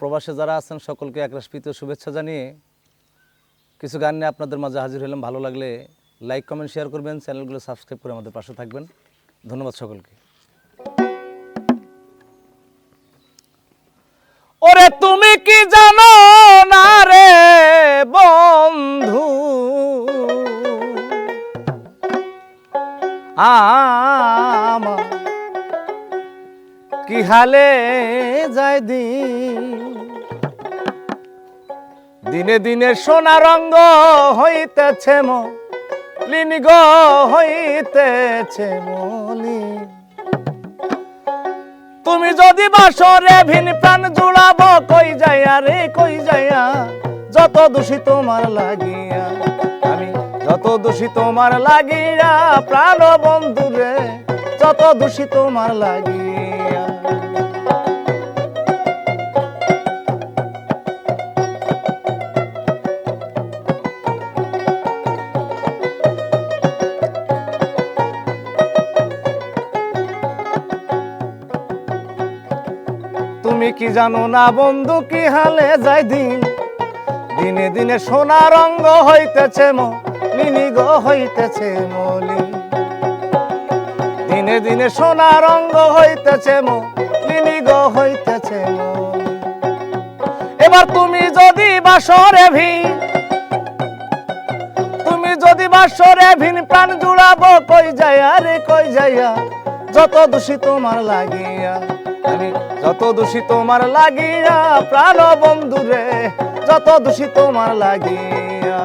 প্রবাসে যারা আছেন সকলকে একরাশ প্রীতীয় শুভেচ্ছা জানিয়ে কিছু গান নিয়ে আপনাদের মাঝে হাজির হলাম ভালো লাগলে লাইক, কমেন্ট শেয়ার করবেন। চ্যানেলগুলো সাবস্ক্রাইব করে আমাদের পাশে থাকবেন। ধন্যবাদ সকলকে। ওরে তুমি কি জানো? কি হালে যায় দিন? দিনে দিনে সোনা রঙ্গ হইতেছে মলিন গ হইতেছে মলিন। তুমি যদি বাসরে ভিন প্রাণ জুড়াবো, কই যাইয়া রে, কই যাইয়া? যত দোষী তোমার লাগিয়া, আমি যত দোষী তোমার লাগিয়া প্রাণ বন্ধু রে যত দোষী তোমার লাগিয়া। তুমি কি জানো না বন্ধু, কি হালে যাই দিন? দিনে দিনে সোনা রঙ্গ হইতেছে মলিনী গো হইতেছে মলি দিনে দিনে সোনা রঙ্গ হইতেছে মলিনী গো হইতেছে এবার তুমি যদি বাসরে ভিন, তুমি যদি বাসরে ভিন, প্রাণ জুড়াবো কই যাইয়া রে, কই যাইয়া? যত দোষী তোমার লাগিয়া। আমি যত দোষী তোমার লাগিয়া, প্রাণ বন্ধু রে, যত দোষী তোমার লাগিয়া।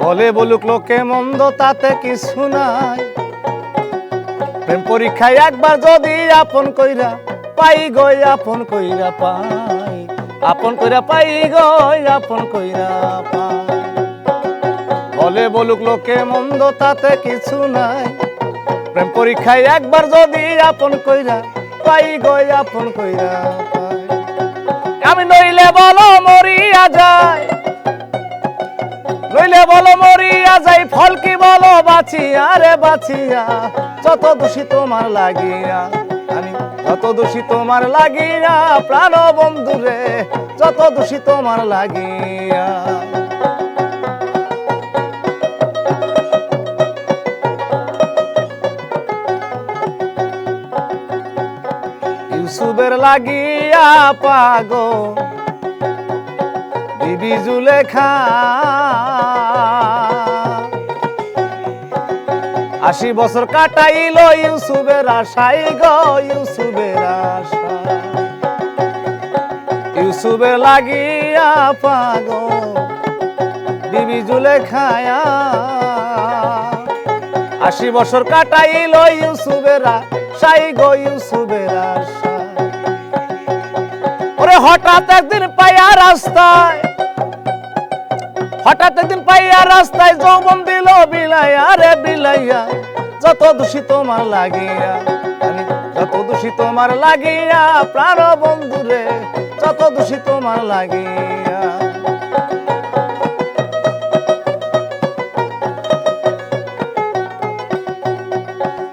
বলে বলুক লোকে মন্দ, তাতে কিছু নাই। প্রেম পরীক্ষায় একবার যদি আপন কইরা, পাই গই আপন কইরা পাই আপন কইরা পাই গই আপন কইরা পাই। বলে বলুক লোকে মন্দ, তাতে কিছু নাই। প্রেম পরীক্ষায় একবার যদি আপন কইরা পাই গই আপন কইরা পাই। আমি নইলে বলো মরিয়া যায়। নইলে বলো মরিয়া যাই ফল কি বলো বাঁচিয়া রে, বাঁচিয়া। যত দোষী তোমার লাগিয়া, আমি যত দোষী তোমার লাগিয়া, প্রাণ বন্ধু রে, যত দোষী তোমার লাগিয়া। ইউসুফের লাগিয়া পাগো বিবি জুলেখা আশি বছর কাটাইল ইউসুফের আশাই গো আশা। ইউসুফের লাগিয়া পাগো বিবি জুলেখায়া আশি বছর কাটাইল ইউসুফের আশাই গো আশা। ওরে হঠাৎ একদিন পাইয়া রাস্তায় রাস্তায় যৌবন দিল বিলাইয়া রে বিলাইয়া যত দোষী তোমার লাগিয়া যত দোষী তোমার লাগিয়া, প্রাণ বন্ধু রে, যত দোষী তোমার লাগিয়া।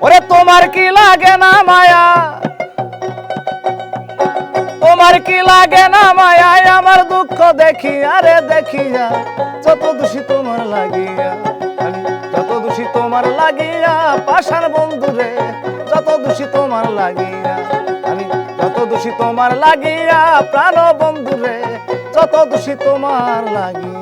ওরে তোমার কি লাগে না মায়া? তোমার কি লাগে না মায়ায় আমার দুঃখ দেখিয়া রে দেখিয়া যত দোষী তোমার লাগিয়া, যত দোষী তোমার লাগিয়া পাশার বন্ধু রে, যত দোষী তোমার লাগিয়া আমি যত দোষী তোমার লাগিয়া, প্রাণ বন্ধু রে, যত দোষী তোমার লাগিয়া।